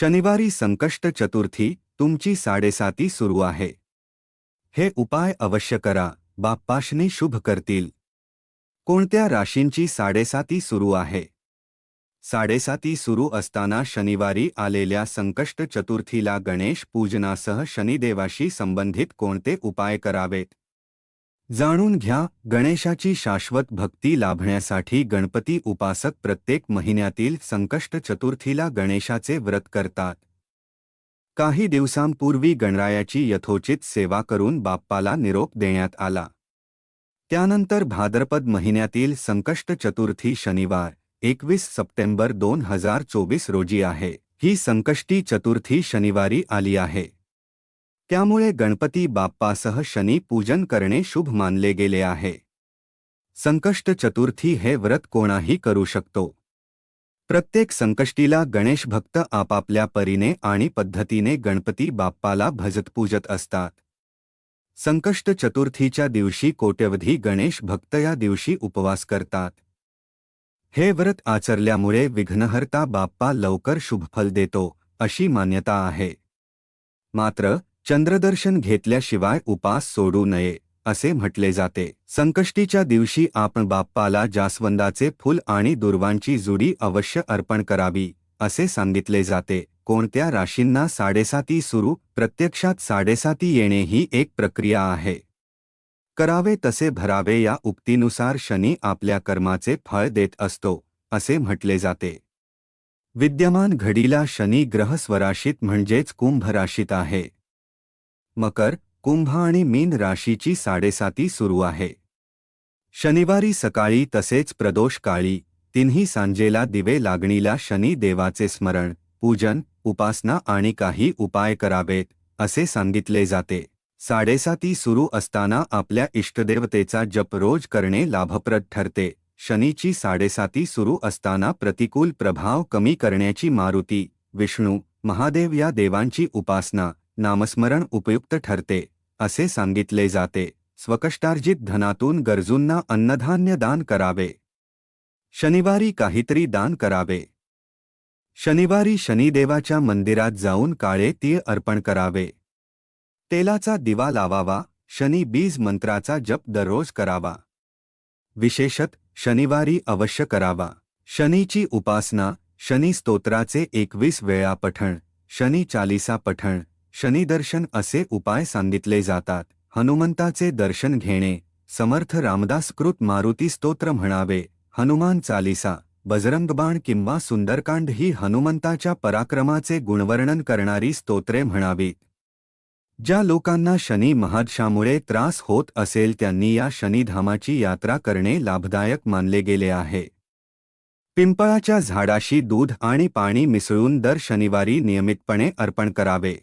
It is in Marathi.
शनिवारी संकष्ट चतुर्थी तुमची साडेसाती सुरू आहे. हे उपाय अवश्य करा. बाप्पाशनी शुभ करतील. कोणत्या राशींची साडेसाती सुरू आहे? साडेसाती सुरू असताना शनिवारी आलेल्या संकष्ट चतुर्थीला गणेश पूजनासह शनिदेवाशी संबंधित कोणते उपाय करावेत? जाणून घ्या गणेशाची शाश्वत भक्ती लाभण्यासाठी गणपती उपासक प्रत्येक महिन्यातील संकष्ट चतुर्थीला गणेशाचे व्रत करतात. काही दिवसांपूर्वी गणरायाची यथोचित सेवा करून बाप्पाला निरोप देण्यात आला. त्यानंतर भाद्रपद महिन्यातील संकष्ट चतुर्थी शनिवार एकवीस सप्टेंबर दोन हजार चोवीस रोजी आहे. ही संकष्टी चतुर्थी शनिवारी आली आहे. त्यामुळे गणपती बाप्पासह शनी पूजन करणे शुभ मानले गेले आहे. संकष्ट चतुर्थी हे व्रत कोणाही करू शकतो. प्रत्येक संकष्टीला गणेश भक्त आपापल्या परीने आणि पद्धतीने गणपती बाप्पाला भजत पूजत असतात. संकष्ट चतुर्थीच्या दिवशी कोट्यवधी गणेश भक्त या दिवशी उपवास करतात. हे व्रत आचरल्यामुळे विघ्नहर्ता बाप्पा लवकर शुभफल देतो, अशी मान्यता आहे. मात्र चंद्रदर्शन घेतल्याशिवाय उपास सोडू नये असे म्हटले जाते. संकष्टीच्या दिवशी आपण बाप्पाला जास्वंदाचे फुल आणि दुर्वांची जुडी अवश्य अर्पण करावी असे सांगितले जाते. कोणत्या राशींना साडेसाती सुरू प्रत्यक्षात साडेसाती येणे ही एक प्रक्रिया आहे. करावे तसे भरावे या उक्तीनुसार शनी आपल्या कर्माचे फळ देत असतो असे म्हटले जाते. विद्यमान घडीला शनी ग्रह स्वराशीत म्हणजेच कुंभ राशीत आहे. मकर कुंभ आणि मीन राशीची साडेसाती सुरू आहे. शनिवारी सकाळी तसेच प्रदोष काळी तिन्ही सांजेला दिवे लागणीला शनी देवाचे स्मरण पूजन उपासना आणि काही उपाय करावेत असे सांगितले जाते. साडेसाती सुरू असताना आपल्या इष्टदेवतेचा जप रोज करणे लाभप्रद ठरते. शनीची साडेसाती सुरू असताना प्रतिकूल प्रभाव कमी करण्याची मारुती विष्णू महादेव या देवांची उपासना नामस्मरण उपयुक्त ठरते. असे सांगितले जाते. स्वकष्टार्जित धनातून गरजूंना अन्नधान्य दान करावे. शनिवारी काहीतरी दान करावे. शनिवारी शनिदेवाच्या मंदिरात जाऊन काळे तीळ अर्पण करावे. तेलाचा दिवा लावावा. शनी बीज मंत्राचा जप दररोज करावा. विशेषत शनिवारी अवश्य करावा. शनीची उपासना, शनी स्तोत्राचे एकवीस वेळा पठण, शनी चालिसा पठण शनिदर्शन असे उपाय सांगितले जातात. हनुमंताचे दर्शन घेणे. समर्थ रामदासकृत मारुती स्तोत्र म्हणावे. हनुमान चालिसा बजरंगबाण किंवा सुंदरकांड ही हनुमंताच्या पराक्रमाचे गुणवर्णन करणारी स्तोत्रे म्हणावीत. ज्या लोकांना शनी महादशामुळे त्रास होत असेल त्यांनी या शनिधामाची यात्रा करणे लाभदायक मानले गेले आहे. पिंपळाच्या झाडाशी दूध आणि पाणी मिसळून दर शनिवारी नियमितपणे अर्पण करावे.